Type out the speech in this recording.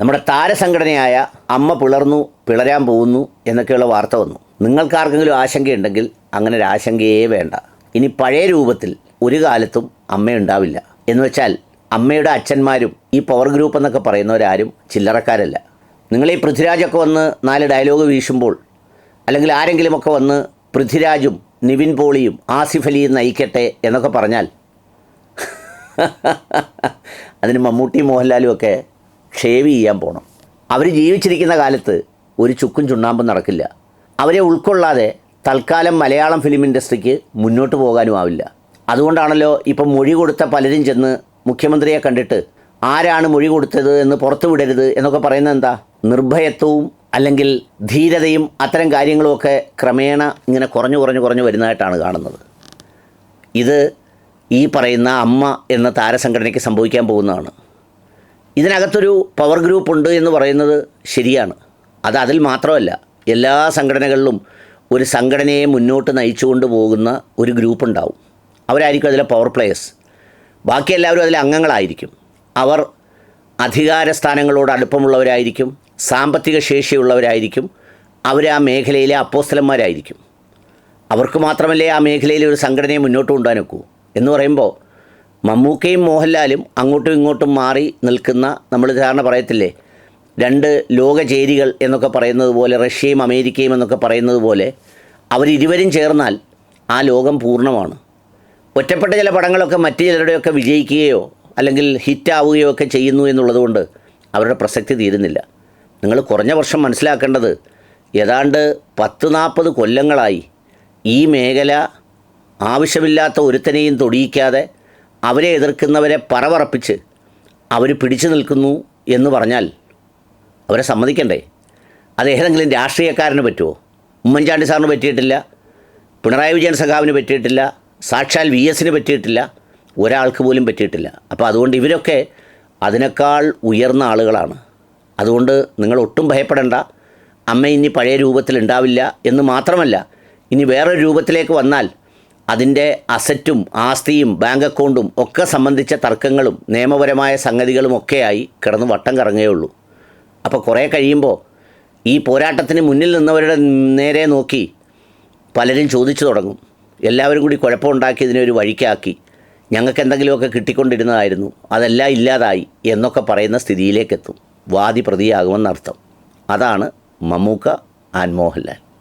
നമ്മുടെ താരസംഘടനയായ അമ്മ പിളർന്നു പിളരാൻ പോകുന്നു എന്നൊക്കെയുള്ള വാർത്ത വന്നു. നിങ്ങൾക്കാർക്കെങ്കിലും ആശങ്കയുണ്ടെങ്കിൽ അങ്ങനെ ഒരു ആശങ്കയേ വേണ്ട. ഇനി പഴയ രൂപത്തിൽ ഒരു കാലത്തും അമ്മയുണ്ടാവില്ല. എന്ന് വെച്ചാൽ അമ്മയുടെ അച്ഛന്മാരും ഈ പവർ ഗ്രൂപ്പ് എന്നൊക്കെ പറയുന്നവരാരും ചില്ലറക്കാരല്ല. നിങ്ങൾ ഈ പൃഥ്വിരാജൊക്കെ വന്ന് നാല് ഡയലോഗ് വീശുമ്പോൾ അല്ലെങ്കിൽ ആരെങ്കിലുമൊക്കെ വന്ന് പൃഥ്വിരാജും നിവിൻ പോളിയും ആസിഫ് അലിയും നയിക്കട്ടെ എന്നൊക്കെ പറഞ്ഞാൽ അതിന് മമ്മൂട്ടി മോഹൻലാലും ഒക്കെ ഷേവ് ചെയ്യാൻ പോകണം അവർ ജീവിച്ചിരിക്കുന്ന കാലത്ത് ഒരു ചുക്കും ചുണ്ണാമ്പും നടക്കില്ല. അവരെ ഉൾക്കൊള്ളാതെ തൽക്കാലം മലയാളം ഫിലിം ഇൻഡസ്ട്രിക്ക് മുന്നോട്ട് പോകാനും ആവില്ല. അതുകൊണ്ടാണല്ലോ ഇപ്പം മൊഴി കൊടുത്ത പലരും ചെന്ന് മുഖ്യമന്ത്രിയെ കണ്ടിട്ട് ആരാണ് മൊഴി കൊടുത്തത് എന്ന് പുറത്തു വിടരുത് എന്നൊക്കെ പറയുന്നത് എന്താ? നിർഭയത്വവും അല്ലെങ്കിൽ ധീരതയും അത്തരം കാര്യങ്ങളുമൊക്കെ ക്രമേണ ഇങ്ങനെ കുറഞ്ഞു കുറഞ്ഞു കുറഞ്ഞു വരുന്നതായിട്ടാണ് കാണുന്നത്. ഇത് ഈ പറയുന്ന അമ്മ എന്ന താരസംഘടനയ്ക്ക് സംഭവിക്കാൻ പോകുന്നതാണ്. ഇതിനകത്തൊരു പവർ ഗ്രൂപ്പ് ഉണ്ട് എന്ന് പറയുന്നത് ശരിയാണ്. അത് അതിൽ മാത്രമല്ല എല്ലാ സംഘടനകളിലും ഒരു സംഘടനയെ മുന്നോട്ട് നയിച്ചുകൊണ്ട് പോകുന്ന ഒരു ഗ്രൂപ്പ് ഉണ്ടാവും. അവരായിരിക്കും അതിലെ പവർ പ്ലേയേഴ്സ് ബാക്കി എല്ലാവരും അതിലെ അംഗങ്ങളായിരിക്കും. അവർ അധികാര സ്ഥാനങ്ങളോട് അടുപ്പമുള്ളവരായിരിക്കും സാമ്പത്തിക ശേഷിയുള്ളവരായിരിക്കും അവർ ആ മേഖലയിലെ അപ്പോസ്തലന്മാരായിരിക്കും. അവർക്ക് മാത്രമല്ലേ ആ മേഖലയിൽ ഒരു സംഘടനയെ മുന്നോട്ട് കൊണ്ടുപോകാൻ എന്ന് പറയുമ്പോൾ മമ്മൂക്കയും മോഹൻലാലും അങ്ങോട്ടും ഇങ്ങോട്ടും മാറി നിൽക്കുന്ന നമ്മൾ ധാരണ പറയത്തില്ലേ? രണ്ട് ലോകചേരികൾ എന്നൊക്കെ പറയുന്നത് പോലെ റഷ്യയും അമേരിക്കയും എന്നൊക്കെ പറയുന്നത് പോലെ അവരിരുവരും ചേർന്നാൽ ആ ലോകം പൂർണമാണ്. ഒറ്റപ്പെട്ട ചില പടങ്ങളൊക്കെ മറ്റു ചിലരുടെയൊക്കെ വിജയിക്കുകയോ അല്ലെങ്കിൽ ഹിറ്റാവുകയോ ഒക്കെ ചെയ്യുന്നു എന്നുള്ളതുകൊണ്ട് അവരുടെ പ്രസക്തി തീരുന്നില്ല. നിങ്ങൾ കുറഞ്ഞ വർഷം മനസ്സിലാക്കേണ്ടത് ഏതാണ്ട് പത്ത് നാൽപ്പത് കൊല്ലങ്ങളായി ഈ മേഖല ആവശ്യമില്ലാത്ത ഒരുത്തനെയും തൊടിയിക്കാതെ അവരെ എതിർക്കുന്നവരെ പറവറപ്പിച്ച് അവർ പിടിച്ചു നിൽക്കുന്നു എന്ന് പറഞ്ഞാൽ അവരെ സമ്മതിക്കണ്ടേ? അത് ഏതെങ്കിലും രാഷ്ട്രീയക്കാരന് പറ്റുമോ ഉമ്മൻചാണ്ടി സാറിന് പറ്റിയിട്ടില്ല പിണറായി വിജയൻ സഖാവിന് പറ്റിയിട്ടില്ല സാക്ഷാൽ വി എസിന് പറ്റിയിട്ടില്ല ഒരാൾക്ക് പോലും പറ്റിയിട്ടില്ല. അപ്പോൾ അതുകൊണ്ട് ഇവരൊക്കെ അതിനേക്കാൾ ഉയർന്ന ആളുകളാണ്. അതുകൊണ്ട് നിങ്ങൾ ഒട്ടും ഭയപ്പെടേണ്ട. അമ്മ ഇനി പഴയ രൂപത്തിൽ ഉണ്ടാവില്ല എന്ന് മാത്രമല്ല ഇനി വേറൊരു രൂപത്തിലേക്ക് വന്നാൽ അതിന്റെ അസറ്റും ആസ്തിയും ബാങ്ക് അക്കൗണ്ടും ഒക്കെ സംബന്ധിച്ച തർക്കങ്ങളും നിയമപരമായ സംഗതികളും ഒക്കെയായി കിടന്ന് വട്ടം കറങ്ങുകയുള്ളൂ അപ്പോൾ കുറേ കഴിയുമ്പോൾ ഈ പോരാട്ടത്തിന് മുന്നിൽ നിന്നവരുടെ നേരെ നോക്കി പലരും ചോദിച്ചു തുടങ്ങും. എല്ലാവരും കൂടി കുഴപ്പമുണ്ടാക്കി ഇതിനെ ഒരു വഴിക്കാക്കി ഞങ്ങൾക്ക് എന്തെങ്കിലുമൊക്കെ കിട്ടിക്കൊണ്ടിരുന്നതായിരുന്നു അതെല്ലാം ഇല്ലാതായി എന്നൊക്കെ പറയുന്ന സ്ഥിതിയിലേക്കെത്തും. വാദി പ്രതിയാകുമെന്നർത്ഥം അതാണ് മമ്മൂക്ക ആൻഡ് മോഹൻലാൽ.